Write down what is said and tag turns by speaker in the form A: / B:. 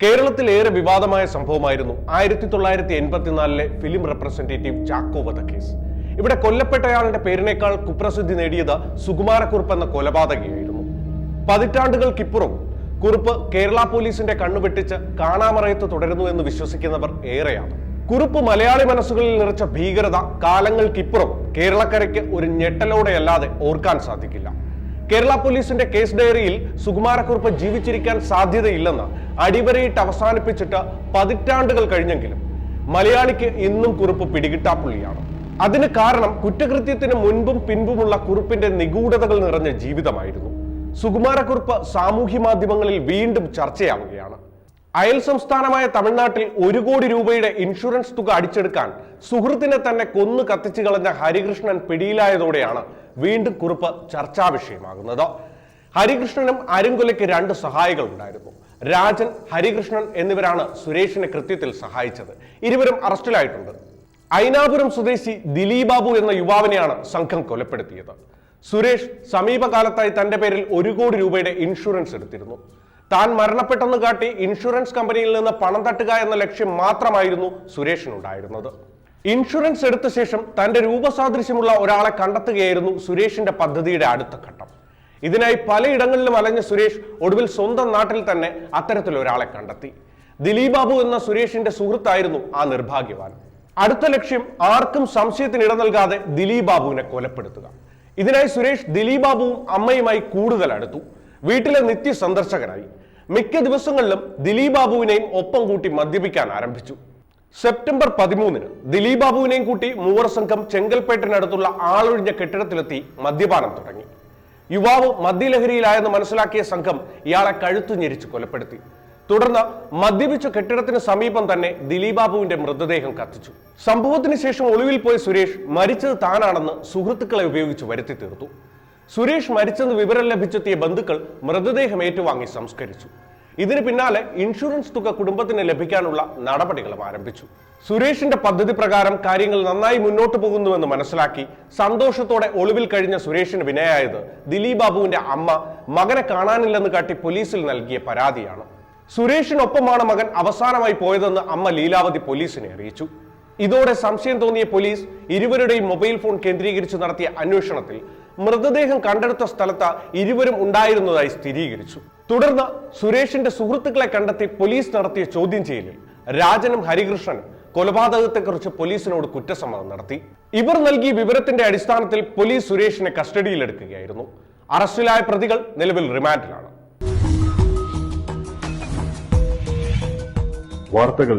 A: കേരളത്തിൽ ഏറെ വിവാദമായ സംഭവമായിരുന്നു ആയിരത്തി തൊള്ളായിരത്തി എൺപത്തിനാലിലെ ഫിലിം റെപ്രസെന്റേറ്റീവ് ചാക്കോ വധക്കേസ് ഇവിടെ കൊല്ലപ്പെട്ടയാളുടെ പേരിനേക്കാൾ കുപ്രസിദ്ധി നേടിയത് സുകുമാരക്കുറുപ്പ് എന്ന കൊലപാതകയായിരുന്നു. പതിറ്റാണ്ടുകൾക്കിപ്പുറം കുറുപ്പ് കേരള പോലീസിന്റെ കണ്ണുവെട്ടിച്ച് കാണാമറയത്ത് തുടരുന്നു എന്ന് വിശ്വസിക്കുന്നവർ ഏറെയാണ്. കുറുപ്പ് മലയാളി മനസ്സുകളിൽ നിറച്ച ഭീകരത കാലങ്ങൾക്കിപ്പുറം കേരളക്കരയ്ക്ക് ഒരു ഞെട്ടലോടെയല്ലാതെ ഓർക്കാൻ സാധിക്കില്ല. കേരള പോലീസിന്റെ കേസ് ഡയറിയിൽ സുകുമാരക്കുറുപ്പ് ജീവിച്ചിരിക്കാൻ സാധ്യതയില്ലെന്ന് അടിവരയിട്ട് അവസാനിപ്പിച്ചിട്ട് പതിറ്റാണ്ടുകൾ കഴിഞ്ഞെങ്കിലും മലയാളിക്ക് ഇന്നും കുറുപ്പ് പിടികിട്ടാപ്പുള്ളിയാണ് അതിന് കാരണം കുറ്റകൃത്യത്തിന് മുൻപും പിൻപുമുള്ള കുറുപ്പിന്റെ നിഗൂഢതകൾ നിറഞ്ഞ ജീവിതമായിരുന്നു. സുകുമാരക്കുറുപ്പ് സാമൂഹ്യ മാധ്യമങ്ങളിൽ വീണ്ടും ചർച്ചയാവുകയാണ്. അയൽ സംസ്ഥാനമായ തമിഴ്നാട്ടിൽ ഒരു കോടി രൂപയുടെ ഇൻഷുറൻസ് തുക അടിച്ചെടുക്കാൻ സുഹൃത്തിനെ തന്നെ കൊന്നു കത്തിച്ചു കളഞ്ഞ ഹരികൃഷ്ണൻ പിടിയിലായതോടെയാണ് വീണ്ടും കുറിപ്പ് ചർച്ചാ വിഷയമാകുന്നത്. ഹരികൃഷ്ണനും അരുങ്കൊലയ്ക്ക് രണ്ട് സഹായികൾ ഉണ്ടായിരുന്നു രാജൻ ഹരികൃഷ്ണൻ എന്നിവരാണ് സുരേഷിനെ കൃത്യത്തിൽ സഹായിച്ചത്. ഇരുവരും അറസ്റ്റിലായിട്ടുണ്ട്. ഐനാപുരം സ്വദേശി ദിലീപ് ബാബു എന്ന യുവാവിനെയാണ് സംഘം കൊലപ്പെടുത്തിയത്. സുരേഷ് സമീപകാലത്തായി തന്റെ പേരിൽ ഒരു കോടി രൂപയുടെ ഇൻഷുറൻസ് എടുത്തിരുന്നു. താൻ മരണപ്പെട്ടെന്ന് കാട്ടി ഇൻഷുറൻസ് കമ്പനിയിൽ നിന്ന് പണം തട്ടുക എന്ന ലക്ഷ്യം മാത്രമായിരുന്നു സുരേഷിനുണ്ടായിരുന്നത്. ഇൻഷുറൻസ് എടുത്ത ശേഷം തന്റെ രൂപസാദൃശ്യമുള്ള ഒരാളെ കണ്ടെത്തുകയായിരുന്നു സുരേഷിന്റെ പദ്ധതിയുടെ അടുത്ത ഘട്ടം. ഇതിനായി പലയിടങ്ങളിലും അലഞ്ഞ സുരേഷ് ഒടുവിൽ സ്വന്തം നാട്ടിൽ തന്നെ അത്തരത്തിൽ ഒരാളെ കണ്ടെത്തി. ദിലീപ് ബാബു എന്ന സുരേഷിന്റെ സുഹൃത്തായിരുന്നു ആ നിർഭാഗ്യവാൻ. അടുത്ത ലക്ഷ്യം ആർക്കും സംശയത്തിന് ഇട നൽകാതെ ദിലീപ് ബാബുവിനെ കൊലപ്പെടുത്തുക. ഇതിനായി സുരേഷ് ദിലീപ് ബാബുവും അമ്മയുമായി കൂടുതൽ അടുത്തു. വീട്ടിലെ നിത്യ സന്ദർശകനായി മിക്ക ദിവസങ്ങളിലും ദിലീപ് ബാബുവിനെയും ഒപ്പം കൂട്ടി മദ്യപിക്കാൻ ആരംഭിച്ചു. സെപ്റ്റംബർ പതിമൂന്നിന് ദിലീപ് ബാബുവിനെയും കൂട്ടി മൂവർ സംഘം ചെങ്കൽപ്പേട്ടിനടുത്തുള്ള ആളൊഴിഞ്ഞ കെട്ടിടത്തിലെത്തി മദ്യപാനം തുടങ്ങി. യുവാവ് മദ്യലഹരിയിലായെന്ന് മനസ്സിലാക്കിയ സംഘം ഇയാളെ കഴുത്തു ഞെരിച്ച് കൊലപ്പെടുത്തി. തുടർന്ന് മദ്യപിച്ച കെട്ടിടത്തിന് സമീപം തന്നെ ദിലീപ് ബാബുവിന്റെ മൃതദേഹം കത്തിച്ചു. സംഭവത്തിന് ശേഷം ഒളിവിൽ പോയ സുരേഷ് മരിച്ചത് താനാണെന്ന് സുഹൃത്തുക്കളെ ഉപയോഗിച്ച് വരുത്തി തീർത്തു. സുരേഷ് മരിച്ചെന്ന് വിവരം ലഭിച്ചെത്തിയ ബന്ധുക്കൾ മൃതദേഹം ഏറ്റുവാങ്ങി സംസ്കരിച്ചു. ഇതിന് പിന്നാലെ ഇൻഷുറൻസ് തുക കുടുംബത്തിന് ലഭിക്കാനുള്ള നടപടികളും ആരംഭിച്ചു. സുരേഷിന്റെ പദ്ധതി പ്രകാരം കാര്യങ്ങൾ നന്നായി മുന്നോട്ട് പോകുന്നുവെന്ന് മനസ്സിലാക്കി സന്തോഷത്തോടെ ഒളിവിൽ കഴിഞ്ഞ സുരേഷിന് വിനയായത് ദിലീപ് ബാബുവിന്റെ അമ്മ മകനെ കാണാനില്ലെന്ന് കാട്ടി പോലീസിൽ നൽകിയ പരാതിയാണ്. സുരേഷിനൊപ്പമാണ് മകൻ അവസാനമായി പോയതെന്ന് അമ്മ ലീലാവതി പോലീസിനെ അറിയിച്ചു. ഇതോടെ സംശയം തോന്നിയ പോലീസ് ഇരുവരുടെയും മൊബൈൽ ഫോൺ കേന്ദ്രീകരിച്ച് നടത്തിയ അന്വേഷണത്തിൽ മൃതദേഹം കണ്ടെടുത്ത സ്ഥലത്ത് ഇരുവരും ഉണ്ടായിരുന്നതായി സ്ഥിരീകരിച്ചു. തുടർന്ന് സുരേഷിന്റെ സുഹൃത്തുക്കളെ കണ്ടെത്തി പോലീസ് നടത്തിയ ചോദ്യം ചെയ്യലിൽ രാജനും ഹരികൃഷ്ണൻ കൊലപാതകത്തെക്കുറിച്ച് പോലീസിനോട് കുറ്റസമ്മതം നടത്തി. ഇവർ നൽകിയ വിവരത്തിന്റെ അടിസ്ഥാനത്തിൽ പോലീസ് സുരേഷിനെ കസ്റ്റഡിയിലെടുക്കുകയായിരുന്നു. അറസ്റ്റിലായ പ്രതികൾ നിലവിൽ റിമാൻഡിലാണ്.
B: വാർത്തകൾ